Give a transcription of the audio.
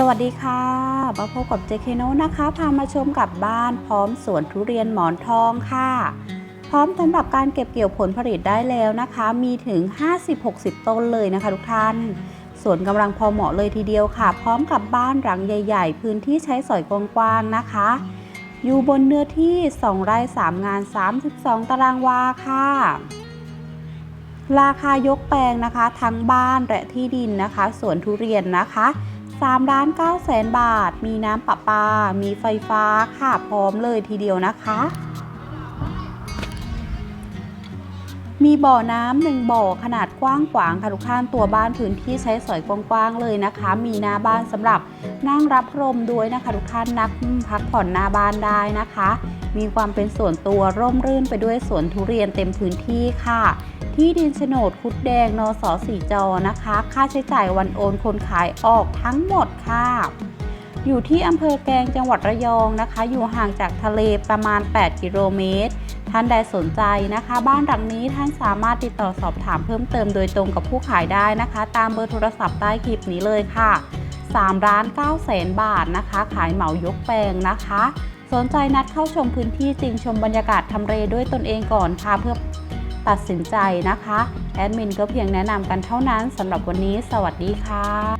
สวัสดีค่ะมาพบกับเจเคโนนะคะ พามาชมกับบ้านพร้อมสวนทุเรียนหมอนทองค่ะ พร้อมสำหรับการเก็บเกี่ยวผลผลิตได้แล้วนะคะ มีถึง 50-60 ต้นเลยนะคะทุกท่าน สวนกำลังพอเหมาะเลยทีเดียวค่ะ พร้อมกับบ้านหลังใหญ่ ๆ พื้นที่ใช้สอยกว้างๆนะคะ อยู่บนเนื้อที่ 2 ไร่ 3 งาน 32 ตารางวาค่ะราคายกแปลงนะคะ ทั้งบ้านและที่ดินนะคะสวนทุเรียนนะคะ 3ล้าน9แสนบาท มีน้ำประปา มีไฟฟ้าค่ะพร้อมเลยทีเดียวนะคะ มีบ่อน้ำหนึ่งบ่อขนาดกว้างขวางค่ะทุกท่านตัวบ้านพื้นที่ใช้สอยกว้างๆเลยนะคะ มีหน้าบ้านสำหรับนั่งรับลมด้วยนะคะทุกท่านนักพักผ่อนหน้าบ้านได้นะคะ มีความเป็นส่วนตัวร่มรื่นไปด้วยสวนทุเรียนเต็มพื้นที่ค่ะ ที่ดินโฉนดคุดแดงนสสีจอนะคะ ค่าใช้จ่ายวันโอนคนขายออกทั้งหมดค่ะ อยู่ที่อำเภอแกลงจังหวัดระยองนะคะ อยู่ห่างจากทะเลประมาณ 8 กิโลเมตรท่านใดสนใจนะคะ บ้านหลังนี้ท่านสามารถติดต่อสอบถามเพิ่มเติมโดยตรงกับผู้ขายได้นะคะ ตามเบอร์โทรศัพท์ใต้คลิปนี้เลยค่ะ3ล้าน9แสนบาทนะคะ ขายเหมายกแปลงนะคะ สนใจนัดเข้าชมพื้นที่จริงชมบรรยากาศทำเลด้วยตนเองก่อนค่ะเพื่อตัดสินใจนะคะ แอดมินก็เพียงแนะนำกันเท่านั้นสำหรับวันนี้ สวัสดีค่ะ